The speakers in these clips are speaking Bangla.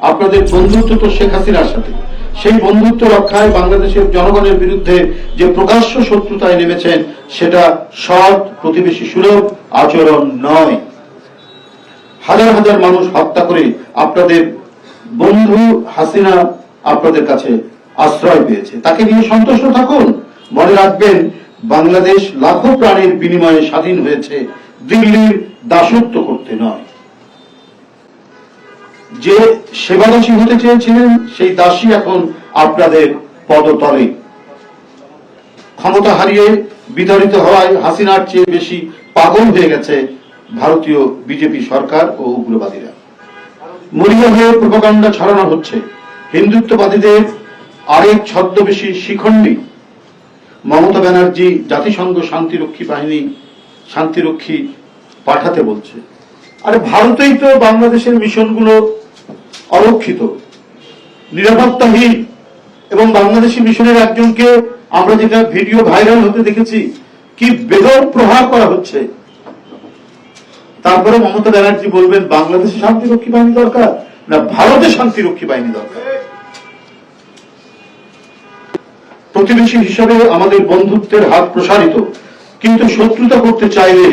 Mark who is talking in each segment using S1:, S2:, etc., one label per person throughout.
S1: আপনাদের বন্ধুত্ব তো শেখ হাসিনার সাথে। সেই বন্ধুত্ব রক্ষায় বাংলাদেশের জনগণের বিরুদ্ধে যে প্রকাশ্য শত্রুতায় নেমেছেন, সেটা সৎ প্রতিবেশী সুলভ আচরণ নয়। হাজার হাজার মানুষ হত্যা করে আপনাদের বন্ধু হাসিনা আপনাদের কাছে আশ্রয় পেয়েছে। তাকে নিয়ে সন্তুষ্ট থাকুন। মনে রাখবেন, বাংলাদেশ লাখো প্রাণীর বিনিময়ে স্বাধীন হয়েছে। দিল্লির দাসত্ব করতে নয়। যে সেবাদাসী হতে চেয়েছিলেন, সেই দাসী এখন আপনাদের পদতলে। ক্ষমতা হারিয়ে বিতাড়িত হওয়ায় হাসিনার চেয়ে বেশি পাগল হয়ে গেছে ভারতীয় বিজেপি সরকার ও উগ্রবাদীরা। মরিয়া হয়ে প্রোপাগান্ডা ছড়ানো হচ্ছে। হিন্দুত্ববাদীদের আরেক ছদ্মবেশী শিখণ্ডী। মমতা ব্যানার্জি জাতিসংঘ শান্তিরক্ষী বাহিনী শান্তিরক্ষী পাঠাতে বলছে। আরে ভারতেই তো বাংলাদেশের মিশনগুলো অরক্ষিত নিরাপত্তাহীন এবং বাংলাদেশি মিশনের একজনকে আমরা যেটা ভিডিও ভাইরাল হতে দেখেছি, কি বেদর প্রহার করা হচ্ছে। তারপরে মমতা ব্যানার্জি বলবেন, বাংলাদেশে শান্তিরক্ষী বাহিনী দরকার না ভারতে শান্তিরক্ষী বাহিনী দরকার? প্রতিবেশী হিসাবে আমাদের বন্ধুত্বের হাত প্রসারিত, কিন্তু শত্রুতা করতে চাইলে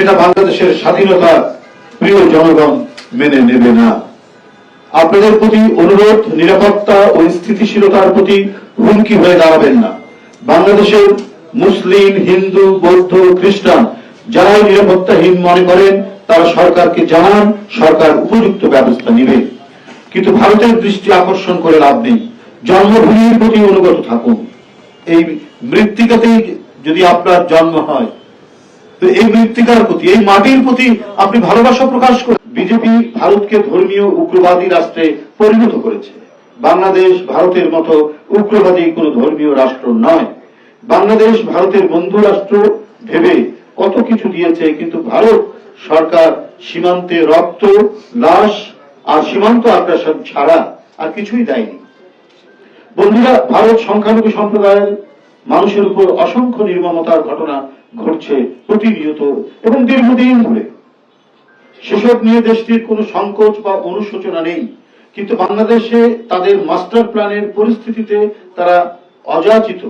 S1: সেটা বাংলাদেশের স্বাধীনতা প্রিয় জনগণ মেনে নেবে না। আপনাদের প্রতি অনুরোধ, নিরাপত্তা ও স্থিতিশীলতার প্রতি হুমকি হয়ে দাঁড়াবেন না। বাংলাদেশের মুসলিম, হিন্দু, বৌদ্ধ, খ্রিস্টান যারাই নিরাপত্তাহীন মনে করেন, তারা সরকারকে জানান, সরকার উপযুক্ত ব্যবস্থা নেবে। কিন্তু ভারতের দৃষ্টি আকর্ষণ করে লাভ নেই। জন্মভূমির প্রতি অনুগত থাকুন। এই মৃত্তিকাতেই যদি আপনার জন্ম হয় এই মৃত্তিকার প্রতি, এই মাটির প্রতি আপনি ভালোবাসা প্রকাশ করেন বিজেপি ভারতকে ধর্মীয় উগ্রবাদী রাষ্ট্রে পরিণত করেছে। বাংলাদেশ ভারতের মতো উগ্রবাদী কোন ধর্মীয় রাষ্ট্র নয়। বাংলাদেশ ভারতের বন্ধু রাষ্ট্র ভেবে কত কিছু দিয়েছে, কিন্তু ভারত সরকার সীমান্তে রক্ত, লাশ আর সীমান্ত আগ্রাসন ছাড়া আর কিছুই দেয়নি। বন্ধুরা, ভারত সংখ্যালঘু সম্প্রদায়ের মানুষের উপর অসংখ্য নির্মমতার ঘটনা ঘটছে প্রতিনিয়ত এবং দীর্ঘদিন ধরে। সেসব নিয়ে দেশটির কোনো সংকোচ বা অনুশোচনা নেই। কিন্তু বাংলাদেশে তাদের মাস্টার প্ল্যানের পরিস্থিতিতে তারা অযাচিত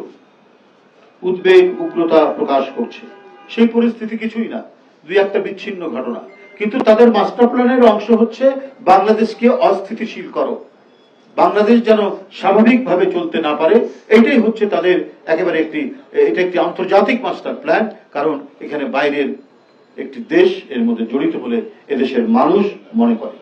S1: উদ্বেগ, উগ্রতা প্রকাশ করছে। সেই পরিস্থিতি কিছুই না, দুই একটা বিচ্ছিন্ন ঘটনা। কিন্তু তাদের মাস্টার প্ল্যানের অংশ হচ্ছে বাংলাদেশকে অস্থিতিশীল করো। বাংলাদেশ যেন স্বাভাবিকভাবে চলতে না পারে এটাই হচ্ছে তাদের একেবারে একটি, এটা একটি আন্তর্জাতিক মাস্টার প্ল্যান, কারণ এখানে বাইরের একটি দেশ এর মধ্যে জড়িত বলে এদেশের মানুষ মনে করে।